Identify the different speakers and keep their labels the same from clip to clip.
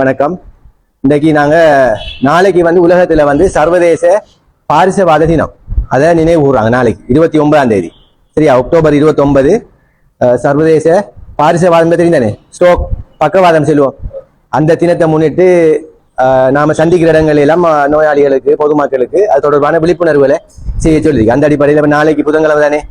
Speaker 1: வணக்கம். இன்னைக்கு நாங்கள் நாளைக்கு வந்து உலகத்தில் வந்து சர்வதேச பாரிசவாத தினம். அதை நினைவு நாளைக்கு இருபத்தி ஒன்பதாம் தேதி. சரியா? அக்டோபர் இருபத்தொன்பது சர்வதேச பாரிசவாதம் தெரிந்தானே? ஸ்டோக் பக்கவாதம் செல்வோம். அந்த தினத்தை முன்னிட்டு நாம சந்திக்கிற இடங்கள் எல்லாம் நோயாளிகளுக்கு பொதுமக்களுக்கு அது தொடர்பான விழிப்புணர்வுகளை செய்ய சொல்லியிருக்கு. அந்த அடிப்படையில் இப்போ நாளைக்கு புதன்கிழமை தானே?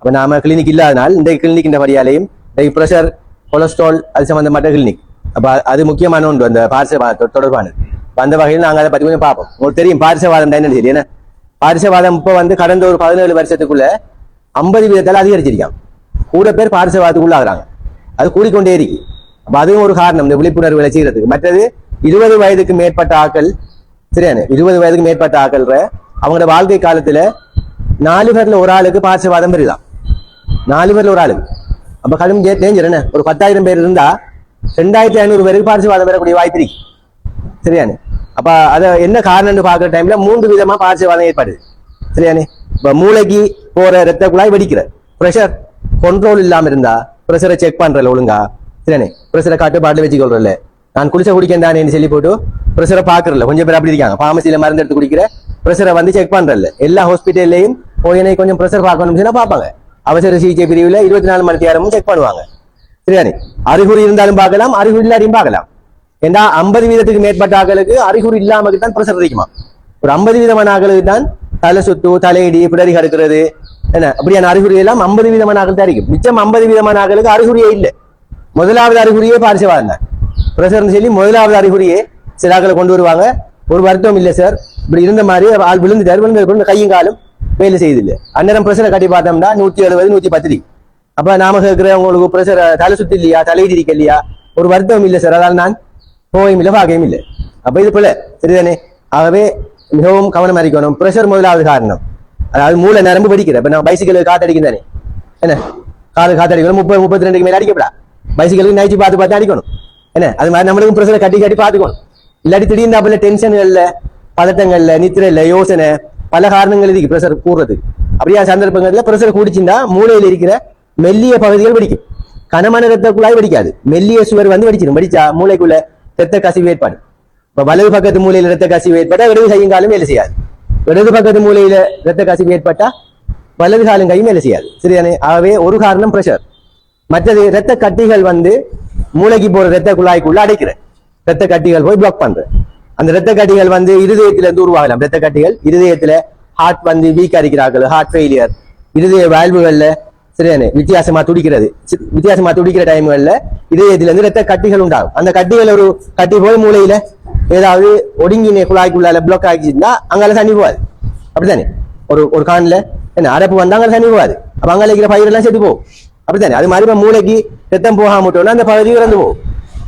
Speaker 1: அப்போ நாம கிளினிக் இல்லாதனால் இந்த கிளினிக் இந்த படியாலையும் இந்த ப்ரெஷர் கொலஸ்ட்ரால் அது சம்மந்தப்பட்ட கிளினிக் அப்ப அது முக்கியமான ஒன்று அந்த பாரிசவாத தொடர்பானது அப்ப அந்த வகையில் நாங்க அதை பற்றி கொஞ்சம் பார்ப்போம் உங்களுக்கு தெரியும் பாரிசவாதம் தான் என்னன்னு ஏன்னா பாரிசவாதம் இப்போ வந்து கடந்த ஒரு பதினேழு வருஷத்துக்குள்ள ஐம்பது வீதத்தால் அதிகரிச்சிருக்கான் கூட பேர் பாரிசவாதத்துக்குள்ள ஆகுறாங்க அது கூடிக்கொண்டே இருக்கு அப்ப அதுவும் ஒரு காரணம் இந்த விழிப்புணர்வுகளை செய்யறதுக்கு மற்றது இருபது வயதுக்கு மேற்பட்ட ஆக்கள் சரியான இருபது வயதுக்கு மேற்பட்ட ஆக்கள்ற அவங்களோட வாழ்க்கை காலத்துல நாலு பேர்ல ஒரு ஆளுக்கு பாரிசவாதம் வருதான் நாலு பேர்ல ஒரு ஆளுக்கு அப்ப கடும் டேஞ்சர் என்ன ஒரு பத்தாயிரம் பேர் இருந்தா ரெண்டாயிரத்தி ஐநூறு பேருக்கு பாரிசவாதம் பெறக்கூடிய வாய்ப்பு இருக்கு சரியானே? அப்ப அத என்ன காரணம்னு பாக்குற டைம்ல மூன்று விதமா பாரிசவாதம் ஏற்பாடு சரியானே? இப்ப மூளைக்கு போற ரத்த குழாய் வெடிக்கிற. ப்ரெஷர் கண்ட்ரோல் இல்லாம இருந்தா ப்ரெஷரை செக் பண்றல ஒழுங்கா. சரியானே? ப்ரெஷரை கட்டுப்பாட்டுல வச்சுக்கொள்றல. நான் குளிச்ச குடிக்கண்டானேன்னு சொல்லி போட்டு ப்ரெஷரை பாக்குறல கொஞ்சம் பேர் அப்படி இருக்காங்க. பார்மசியில மருந்து எடுத்து குடிக்கிற ப்ரெஷரை வந்து செக் பண்றல. எல்லா ஹாஸ்பிட்டல்லையும் போய் கொஞ்சம் ப்ரெஷர் பார்க்கணும்னு சொன்னா பார்ப்பாங்க. அவசர சிகிச்சை பிரிவுல இருபத்தி நாலு மணி நேரமும் செக் பண்ணுவாங்க. சரியானே அறிகுறி இருந்தாலும் பார்க்கலாம் அறிகுறி இல்லாதையும் பார்க்கலாம். ஏன்னா ஐம்பது வீதத்துக்கு மேற்பட்ட ஆக்களுக்கு அறிகுறி இல்லாமல் தான் பிரசர் அதிகமா ஒரு ஐம்பது விதமான ஆக்களுக்கு தான் தலை சுத்து தலையிடி பிடரி கடுக்கிறது. என்ன? அப்படியான அறிகுறி எல்லாம் ஐம்பது விதமான ஆக்கள் தான் இருக்கும் மிச்சம் ஐம்பது விதமான ஆக்களுக்கு அறிகுறியே இல்லை. முதலாவது அறிகுறியே பாரிசவாதம் தான் ப்ரெஷர்னு சொல்லி முதலாவது அறிகுறியே சில ஆக்களை கொண்டு வருவாங்க. ஒரு வருத்தம் இல்லை சார் இப்படி இருந்த மாதிரி ஆள் விழுந்துட்டார். விழுந்து கையும் காலும் வேலை செய்யுது இல்லை அந்நேரம் பிரசரை கட்டி பார்த்தோம்னா நூத்தி எழுபது நூத்தி பத்து அப்ப நாம கேட்கிற உங்களுக்கு ப்ரெஷர் தலை சுத்தி இல்லையா தலையிடி இருக்கு இல்லையா ஒரு வருத்தம் இல்லை சார் அதால் நான் போயும் இல்லை பார்க்கவும் இல்லை. அப்ப இது போல சரிதானே? ஆகவே மிகவும் கவனமா இருக்கணும். பிரஷர் முதலாவது காரணம். அதாவது மூளை நரம்பு படிக்கிற இப்ப நான் பைசிக்கல் காத்தடிக்கும் தானே? என்ன? காது காத்தடிக்கணும் முப்பது முப்பத்தி ரெண்டுக்கு மேலே அடிக்கப்படா? பைசிக்கலுக்கு நைச்சு பார்த்து பார்த்து அடிக்கணும். என்ன? அது மாதிரி நம்மளுக்கும் பிரஷரை கட்டி கட்டி பார்த்துக்கணும். இல்லாட்டி திடீர்னு அப்பல டென்ஷன்கள்ல பதட்டங்கள்ல நித்திரையில யோசனை பல காரணங்கள் இருக்கு பிரஷர் கூடுறதுக்கு. அப்படியா சந்தர்ப்பங்கள்ல பிரஷர் கூடிச்சுன்னா மூளையில் இருக்கிற மெல்லிய பகுதிகள் வெடிக்கும். கனமான ரத்த குழாய் வெடிக்காது. மெல்லிய சுவர் வந்து வெடிச்சிடும். வெடிச்சா மூளைக்குள்ள ரத்த கசிவு ஏற்பாடு இப்ப வலது பக்கத்து மூலையில ரத்த கசிவு ஏற்பட்டா இடது கையும் காலும் வேலை செய்யாது. இடது பக்கத்து மூலையில ரத்த கசிவு ஏற்பட்டா வலது காலும் கையும் வேலை செய்யாது. சரிதானே? ஆகவே ஒரு காரணம் பிரஷர் மற்றது ரத்த கட்டிகள் வந்து மூளைக்கு போற ரத்த குழாய்க்குள்ள அடைக்கிற. ரத்த கட்டிகள் போய் பிளாக் பண்ற. அந்த ரத்த கட்டிகள் வந்து இருதயத்துல இருந்து உருவாகலாம். ரத்த கட்டிகள் இருதயத்துல ஹார்ட் வந்து வீக் அடிக்கிறார்கள் ஹார்ட் ஃபெயிலியர் இருதய வாழ்வுகள்ல சரியானே? வித்தியாசமா துடிக்கிறது. வித்தியாசமா துடிக்கிற டைம்கள்ல இதயத்துல இருந்து ரத்த கட்டிகள் உண்டாகும். அந்த கட்டிகள் ஒரு கட்டி போய் மூளையில ஏதாவது ஒடுங்கின குழாய்க்குள்ளால பிளாக் ஆகிச்சுன்னா அங்கால தண்ணி போகாது. அப்படித்தானே? ஒரு ஒரு கான்ல என்ன அரப்பு வந்தா அங்க தண்ணி போகாது. அப்ப அங்க இருக்கிற பயிர் எல்லாம் செத்து போகும். அப்படித்தானே? அது மாதிரி மூளைக்கு ரத்தம் போகாம விட்டோம்னா அந்த பகுதி இறந்து போகும்.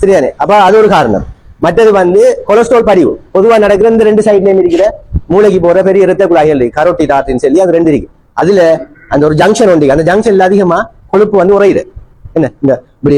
Speaker 1: சரியானே அப்ப அது ஒரு காரணம். மற்றது வந்து கொலஸ்ட்ரால் பதிவு பொதுவா நடக்கிற இந்த ரெண்டு சைட்லயும் இருக்கிற மூளைக்கு போற பெரிய இரத்த குழாய்கள் இருக்கு. கரோட்டிட் சொல்லி அது ரெண்டு இருக்கு. அதுல அந்த ஒரு ஜங்ஷன் ஒன்று அந்த ஜங்ஷன்ல அதிகமா கொழுப்பு வந்து உறையுது. என்ன? இந்த இப்படி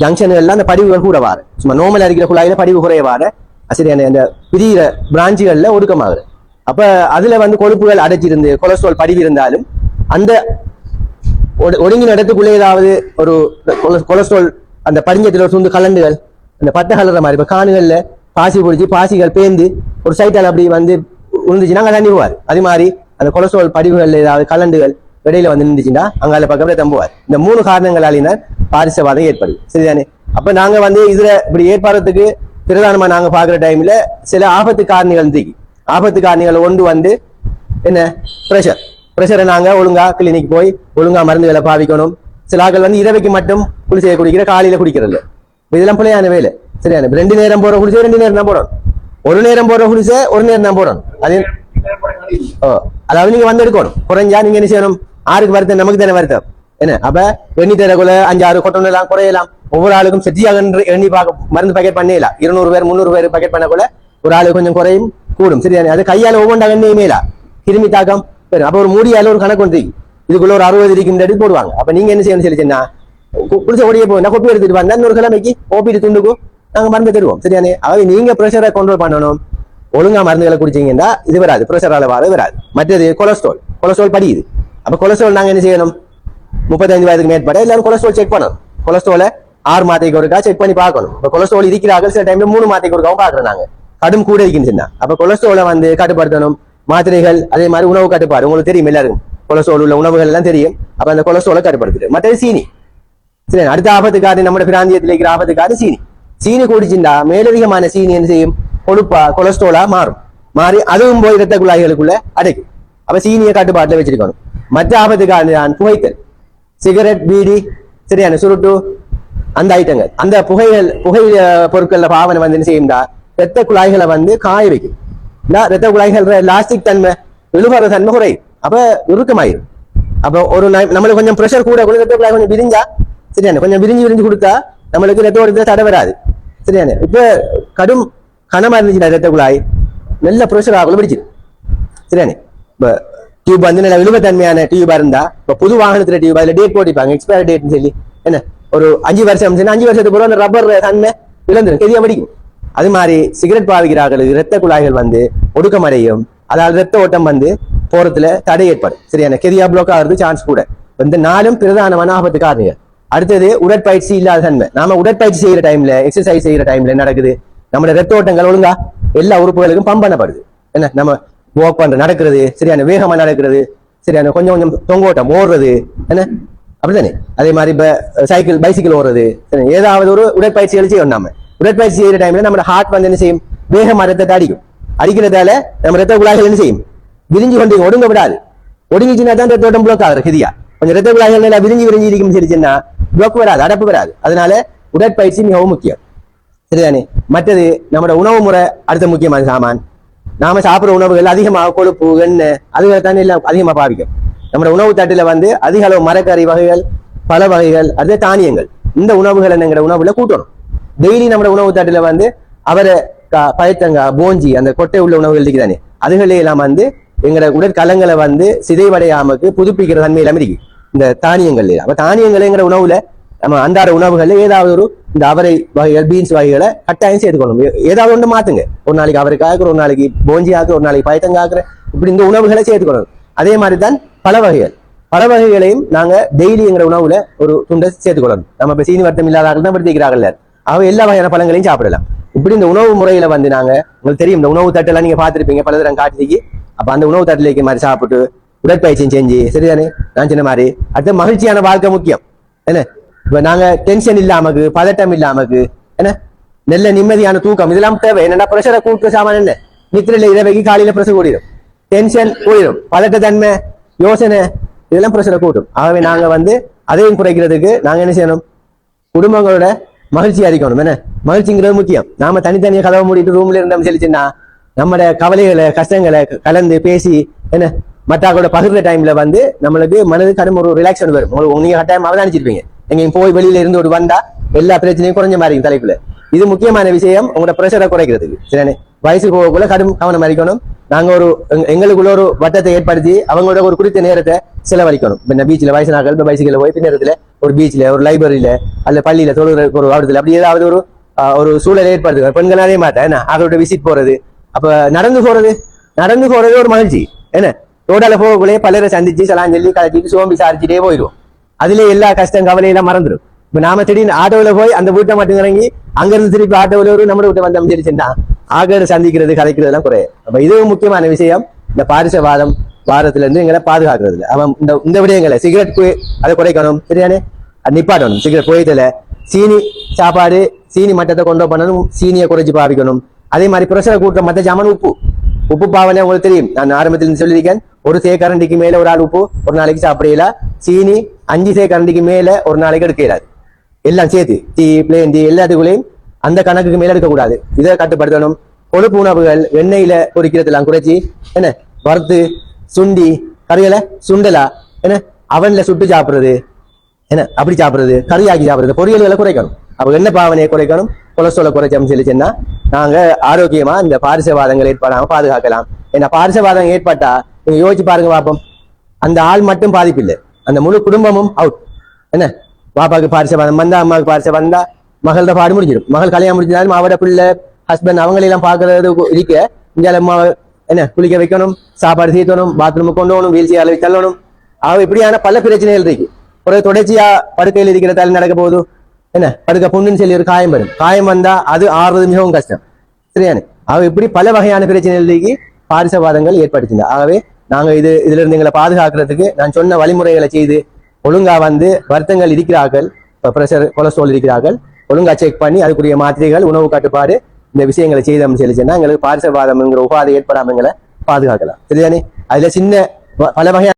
Speaker 1: ஜங்ஷன்கள்ல அந்த படிவுகள் கூடவாரு சும்மா நோமல் அடிக்கிற குழாயில படிவு குறைய வார சரியான அந்த பிரியிற பிரான்ச்சுகள்ல ஒடுக்கமாகுது. அப்ப அதுல வந்து கொழுப்புகள் அடைச்சிருந்து கொலஸ்ட்ரால் படிவு இருந்தாலும் அந்த ஒடு- ஒடுங்கின இடத்துக்குள்ளே ஏதாவது ஒரு கொலஸ்ட்ரால் அந்த படிஞ்சத்தில் ஒரு துண்டு கலண்டுகள் அந்த பட்டை கலர்ற மாதிரி இப்ப காணுகள்ல பாசி பிடிச்சி பாசிகள் பேந்து ஒரு சைட்டால் அப்படி வந்து உழுந்துச்சுன்னா அங்கே தண்ணி போவார் அது மாதிரி அந்த கொலஸ்ட்ரால் படிவுகள் ஏதாவது கலண்டுகள் இடையில வந்து நின்றுச்சுன்னா அங்கால பக்கத்துல தம்புவார். இந்த மூணு காரணங்களாலினால் பாரிசவாதம் ஏற்படுது. சரிதானே? அப்ப நாங்க வந்து இதுல இப்படி ஏற்படுறதுக்கு பிரதானமா நாங்க பாக்குற டைம்ல சில ஆபத்து காரணிகள் தூக்கி ஆபத்து காரணிகள் ஒன்று வந்து என்ன? பிரஷர் பிரஷரை நாங்க ஒழுங்கா கிளினிக் போய் ஒழுங்கா மருந்துகளை பாவிக்கணும். சில ஆட்கள் வந்து இரவைக்கு மட்டும் குளிசையை குடிக்கிற காலையில குடிக்கிறது. இதெல்லாம் பிள்ளையான வேலை. சரியான ரெண்டு நேரம் போற குளிசை ரெண்டு நேரம் தான் போடணும். ஒரு நேரம் போற குளிசை ஒரு நேரம் தான் போடணும். அது ஓ அதாவது நீங்க வந்து எடுக்கணும். குறைஞ்சா நீங்க என்ன செய்யணும்? ஆறுக்கு வருத்தம் நமக்கு தானே வருத்தம் என்ன? அப்ப எண்ணி தரக்குள்ள அஞ்சாறு கொட்டணும் குறையலாம். ஒவ்வொரு ஆளுக்கும் செட்டியாக எண்ணி பார்க்க மருந்து பக்கெட் பண்ணிடலாம். இருநூறு பேர் முந்நூறு பேர் பாக்கெட் பண்ணக்குள்ள ஒரு ஆளு கொஞ்சம் குறையும் கூடும். சரிதானே? அது கையால ஒவ்வொன்றா எண்ணியுமேலா கிருமி தாக்கம் வரும். அப்ப ஒரு மூடியால ஒரு கணக்கு ஒன்று இதுக்குள்ள ஒரு அறுபது இருக்குன்னு எடுத்து போடுவாங்க. அப்ப நீங்க என்ன செய்யணும் சொல்லிச்சுன்னா குளிச்ச ஓடிய போய் கொப்பி எடுத்துட்டு வந்தா இன்னொரு கிழமைக்கு ஓபிடி துண்டுக்கும் நாங்க மருந்து தருவோம். சரியானே அதாவது நீங்க ப்ரெஷரை கண்ட்ரோல் பண்ணணும். ஒழுங்கா மருந்துகளை குடிச்சீங்கன்னா இது வராது. ப்ரெஷரால வர வராது. மற்றது கொலஸ்ட்ரால் கொலஸ்ட்ரால் படியுது. அப்ப கொலஸ்ட்ரால் நாங்க என்ன செய்யணும் முப்பத்தஞ்சு வயதுக்கு மேற்பட எல்லாரும் கொலஸ்ட்ரால் செக் பண்ணணும் கொலஸ்ட்ராலை ஆறு மாதத்துக்கு ஒருக்கா செக் பண்ணி பார்க்கணும் இப்போ கொலஸ்ட்ரால் இருக்கிறார்கள் சில டைம்ல மூணு மாதத்துக்கு ஒருக்காவும் பார்க்குறோம் நாங்க கடும் கூட இருக்குன்னு அப்போ கொலஸ்ட்ராலை வந்து கட்டுப்படுத்தணும் மாத்திரைகள் அதே மாதிரி உணவு கட்டுப்பாடு உங்களுக்கு தெரியும் எல்லாருக்கும் கொலஸ்ட்ரால் உள்ள உணவுகள் எல்லாம் தெரியும் அப்ப அந்த கொலஸ்ட்ராலை கட்டுப்படுத்துது மற்றது சீனி சரி அடுத்த ஆபத்துக்காரு நம்ம பிராந்தியத்தில் இருக்கிற ஆபத்துக்காரு சீனி சீனி குடிச்சிருந்தா மேலதிகமான சீனி என்ன செய்யும் கொழுப்பா கொலஸ்ட்ராலா மாறும் மாறி அதுவும் போய் இரத்த குழாய்களுக்குள்ள அடைக்கும் அப்ப சீனியை கட்டுப்பாட்டுல வச்சிருக்கணும் மற்ற ஆபத்துக்காரு தான் புகைத்தல். சிகரெட் பீடி சரியான சுருட்டு அந்த ஐட்டங்கள். அந்த புகைகள் புகை பொருட்கள்ல பாவனை வந்து என்ன செய்யும்டா? ரத்த குழாய்களை வந்து காய வைக்கும். ரத்த குழாய்கள் லாஸ்டிக் தன்மை விழுவற தன்மை குறை அப்ப இறுக்கமாயிரும் அப்போ ஒரு நம்மளுக்கு கொஞ்சம் ப்ரெஷர் கூட கூட ரத்த குழாய் கொஞ்சம் விரிஞ்சா சரியான கொஞ்சம் விரிஞ்சு விரிஞ்சு கொடுத்தா நம்மளுக்கு ரத்த ஓட்டத்துல தடை வராது. சரியான இப்ப கடும் கனமா இருந்துச்சுன்னா ரத்த குழாய். நல்ல ப்ரெஷர் ஆகல பிடிச்சிது சரியானே இப்ப டியூப் வந்து நல்ல விழுவத்தன்மையான டியூபா இருந்தா இப்ப புது வாகனத்துல டியூப் அதுல டேட் போட்டிப்பாங்க எக்ஸ்பயர் டேட்னு சொல்லி. என்ன? ஒரு அஞ்சு வருஷம் அஞ்சு வருஷத்துக்கு பிறகு அந்த ரப்பர் தன்மை இழந்துரும் கெதியா படிக்கும் அது மாதிரி சிகரெட் பாவிக்கிறார்களுக்கு இரத்த குழாய்கள் வந்து ஒடுக்கமடையும். அதாவது ரத்த ஓட்டம் வந்து போறதுல தடை ஏற்படும். சரியான கெதியா பிளாக் ஆகிறது சான்ஸ் கூட. இந்த நாளும் பிரதானமான ஆபத்து காரணிகள். அடுத்தது உடற்பயிற்சி இல்லாத தன்மை. நாம உடற்பயிற்சி செய்யற டைம்ல எக்ஸசைஸ் செய்யற டைம்ல நடக்குது? நம்மளோட ரத்த ஓட்டங்கள் ஒழுங்கா எல்லா உறுப்புகளுக்கும் பம்பனப்படுது. என்ன? நம்ம வாக் பண்ற நடக்கிறது சரியான வேகமா நடக்கிறது சரியான கொஞ்சம் கொஞ்சம் தொங்கோட்டம் ஓடுறது என்ன? அப்படிதானே அதே மாதிரி இப்ப சைக்கிள் பைசிக்கிள் ஓடுறது சரி, ஏதாவது ஒரு உடற்பயிற்சிகள் செய்யணும் நாம. உடற்பயிற்சி செய்யற டைம்ல நம்ம ஹார்ட் வந்து என்ன செய்யும்? வேகமா ரத்தத்தை அடிக்கும். அடிக்கிறதால நம்ம ரத்த குழாய்கள் என்ன செய்யும்? விரிஞ்சு கொண்டு ஒடுங்க விடாது. ஒடுங்கிச்சுன்னா தான் ரத்தோட்டம் பிளாக் ஆகுது ஹெதியா கொஞ்சம் ரத்த குழாய்கள் நல்லா விரிஞ்சு விரிஞ்சு இருக்கும் சரிச்சுன்னா பிளாக் வராது அடப்பு வராது அதனால உடற்பயிற்சி மிகவும் முக்கியம். சரிதானே? மற்றது நம்மளோட உணவு முறை அடுத்த முக்கியமான சாமான். நாம சாப்பிடுற உணவுகள் அதிகமாக கொழுப்பு எண்ணெய் அதுகளை தானே எல்லாம் அதிகமா பாவிக்கும். நம்மளோட உணவு தட்டில் வந்து அதிக அளவு மரக்கறி வகைகள் பல வகைகள் அடுத்த தானியங்கள். இந்த உணவுகளை என்னங்கிற உணவுல கூட்டணும். டெய்லி நம்மளோட உணவு தட்டில் வந்து அவரை கா- பயத்தங்காய் போஞ்சி அந்த கொட்டை உள்ள உணவுகள் இருக்குதானே அதுகளே எல்லாம் வந்து எங்களோட உடற்கலங்களை வந்து சிதைவடையாமக்கு புதுப்பிக்கிற தன்மை எல்லாம் இருக்கு இந்த தானியங்கள் அப்ப தானியங்கள்ங்கிற உணவுல நம்ம அன்றாட உணவுகள்ல ஏதாவது ஒரு இந்த அவரை வகைகள் பீன்ஸ் வகைகளை கட்டாயம் சேர்த்துக்கணும் ஏ- ஏதாவது ஒன்று மாத்துங்க. ஒரு நாளைக்கு அவரை ஆக்குற ஒரு நாளைக்கு போஞ்சி ஆக்குற ஒரு நாளைக்கு பயத்தங்காய் ஆக்குற இப்படி இந்த உணவுகளை சேர்த்துக்கணும் அதே மாதிரி தான் பல வகைகள். பல வகைகளையும் நாங்க டெய்லிங்கிற உணவுல ஒரு துண்டை சேர்த்துக்கொள்ளணும் நம்ம இப்ப சீனி வருத்தம் இல்லாதார்கள் தான் படுத்திக்கிறார்கள் அவ எல்லா வகையான பழங்களையும் சாப்பிடலாம். இப்படி இந்த உணவு முறையில வந்து நாங்க உங்களுக்கு தெரியும் இந்த உணவு தட்டெல்லாம் நீங்க பார்த்துருப்பீங்க பல தரம் காட்டிக்கு அப்ப அந்த உணவு தட்டில் இருக்க மாதிரி சாப்பிட்டு உடற்பயிற்சியும் செஞ்சு சரிதானே? நான் சொன்ன மாதிரி அடுத்து மகிழ்ச்சியான வாழ்க்கை முக்கியம். என்ன? இப்ப நாங்க டென்ஷன் இல்லாமக்கு பதட்டம் இல்லாமக்கு என்ன? நல்ல நிம்மதியான தூக்கம் இதெல்லாம் தேவை. என்னன்னா பிரஷரை கூட்டு சாமான் என்ன? நித்திரையில இரவைக்கு காலையில பிரஷர் கூடிடும் டென்ஷன் கூடிடும் பதட்டத்தன்மை யோசனை இதெல்லாம் பிரஷரை கூட்டும். ஆகவே நாங்க வந்து அதையும் குறைக்கிறதுக்கு நாங்க என்ன செய்யணும்? குடும்பங்களோட மகிழ்ச்சி அறிக்கணும் என்ன? மகிழ்ச்சிங்கிறது முக்கியம். நாம தனித்தனியாக கதவை மூடிட்டு ரூம்ல இருந்தோம் சொல்லிச்சுன்னா நம்மட கவலைகளை கஷ்டங்களை க- கலந்து பேசி என்ன? மத்தாக்களோட பகிர்ந்த டைம்ல வந்து நம்மளுக்கு மனது கடும் ஒரு ரிலாக்ஷன் வரும். உங்களுக்கு நீங்க கட்டாயம் அவதானிச்சிருப்பீங்க. எங்கேயும் போய் வெளியில இருந்து ஒரு வந்தா எல்லா பிரச்சனையும் குறைஞ்ச மாதிரி இருக்கும் தலைப்புல இது முக்கியமான விஷயம். உங்களோட பிரஷரை குறைக்கிறதுக்கு. சரிதானே? வயசு போகக்குள்ள கடும் கவனம் அளிக்கணும். நாங்க ஒரு எங்களுக்குள்ள ஒரு வட்டத்தை ஏற்படுத்தி அவங்களோட ஒரு குறித்த நேரத்தை செலவழிக்கணும். பின்ன பீச்சில் வயசு நாட்கள் இப்போ பைசிக்கல போய் பின்னரத்துல ஒரு பீச்ல ஒரு லைப்ரரியில அல்ல பள்ளியில தொழுகிற ஒரு ஆவடத்துல அப்படி ஏதாவது ஒரு ஆஹ், ஒரு சூழலை ஏற்படுத்துங்க பெண்கள் மாட்டேன் என்ன? அவரோட விசிட் போறது. அப்ப நடந்து போறது. நடந்து போறது ஒரு மகிழ்ச்சி. என்ன? ரோடால போகக்குள்ளே பலரை சந்திச்சு சலாம் சொல்லி கலச்சிட்டு சோம்பி சாரிச்சுட்டே போயிடுவோம். அதுல எல்லா கஷ்டம் கவலையெல்லாம் மறந்துடும். இப்ப நாம திடீர்னு ஆட்டோவில் போய் அந்த வீட்டை மட்டும் இறங்கி அங்கிருந்து திருப்பி ஆட்டோவில் ஒரு நம்ம வீட்டை வந்தோம் தெரிச்சுன்னா ஆகர் சந்திக்கிறது கலைக்கிறது எல்லாம் குறையும் அப்ப இதுவும் முக்கியமான விஷயம். இந்த பாரிசவாதம் வாரத்துல இருந்து எங்களை பாதுகாக்கிறது அவன் இந்த இந்த விடயங்களை சிகரெட் போய் அதை குறைக்கணும். சரியானே அது நிப்பாட்டணும். சிகரெட் போயதுல சீனி சாப்பாடு சீனி மட்டத்தை கொண்டு பண்ணணும். சீனியை குறைச்சி பாவிக்கணும். அதே மாதிரி பிரஷரை கூட்ட மற்ற ஜாமான் உப்பு. உப்பு பாவனை உங்களுக்கு தெரியும். நான் ஆரம்பத்தில் இருந்து சொல்லியிருக்கேன். ஒரு சேக்கரண்டிக்கு மேல ஒரு ஆள் உப்பு ஒரு நாளைக்கு சாப்பிடல. சீனி அஞ்சு சேக்கரண்டிக்கு மேல ஒரு நாளைக்கு எடுக்க இயலாது எல்லாம் சேர்த்து டீ பிளேன் டீ எல்லாத்துக்குள்ளேயும் அந்த கணக்குக்கு மேல எடுக்கக்கூடாது. இதை கட்டுப்படுத்தணும். கொழுப்பு உணவுகள் வெண்ணெயில பொறிக்கிறதெல்லாம் குறைச்சி என்ன வறுத்து சுண்டி கறிகளை சுண்டலா என்ன அவன்ல சுட்டு சாப்பிடுறது என்ன அப்படி சாப்பிடுறது கறியாக்கி சாப்பிடுறது பொரியல்களை குறைக்கணும். அப்ப என்ன பாவனையை குறைக்கணும்? கொலஸ்ட்ராலை குறைச்சோம்னு சொல்லிச்சுன்னா நாங்க ஆரோக்கியமா இந்த பாரிசவாதங்கள் ஏற்படாம பாதுகாக்கலாம். ஏன்னா பாரிசவாதம் ஏற்பட்டா நீங்க யோசிச்சு பாருங்க பார்ப்போம் அந்த ஆள் மட்டும் பாதிப்பில்லை. அந்த முழு குடும்பமும் அவுட் என்ன? பாப்பாக்கு பாரிசவாதம் வந்தா அம்மாவுக்கு பாரிசம் வந்தா மகள்கிட்ட பாடு முடிஞ்சிடும். மகள் கல்யாணம் முடிஞ்சாலும் அவட பிள்ளை ஹஸ்பண்ட் அவங்களெல்லாம் பார்க்கறது இருக்க. இங்க அம்மா என்ன குளிக்க வைக்கணும் சாப்பாடு சீத்தணும் பாத்ரூமுக்கு கொண்டு போகணும் வீல் சேரில் தள்ளணும். அவ இப்படியான பல பிரச்சனைகள் இருக்கு. ஒரு தொடர்ச்சியா படுக்கையில் இருக்கிறதால நடக்க போகுது. என்ன? படுக்க புண்ணுன்னு சொல்லி ஒரு காயம் வரும். காயம் வந்தா அது ஆறுறது மிகவும் கஷ்டம். சரியானே அவ இப்படி பல வகையான பிரச்சனைகள் இருக்கு. பாரிசவாதங்கள் ஏற்படுத்தின ஆகவே நாங்க இது இதுல இருந்து எங்களை பாதுகாக்கிறதுக்கு நான் சொன்ன வழிமுறைகளை செய்து ஒழுங்கா வந்து வருத்தங்கள் இருக்கிறார்கள். இப்போ ப்ரெஷர் கொலஸ்ட்ரால் இருக்கிறார்கள். ஒழுங்கா செக் பண்ணி அதுக்குரிய மாத்திரைகள் உணவு கட்டுப்பாடு இந்த விஷயங்களை செய்தோம்னு சொல்லிச்சுன்னா எங்களுக்கு பாரிசவாதம்ங்கிற உபாதை ஏற்படாம எங்களை பாதுகாக்கலாம். சரிதானே? அதுல சின்ன பல வகையான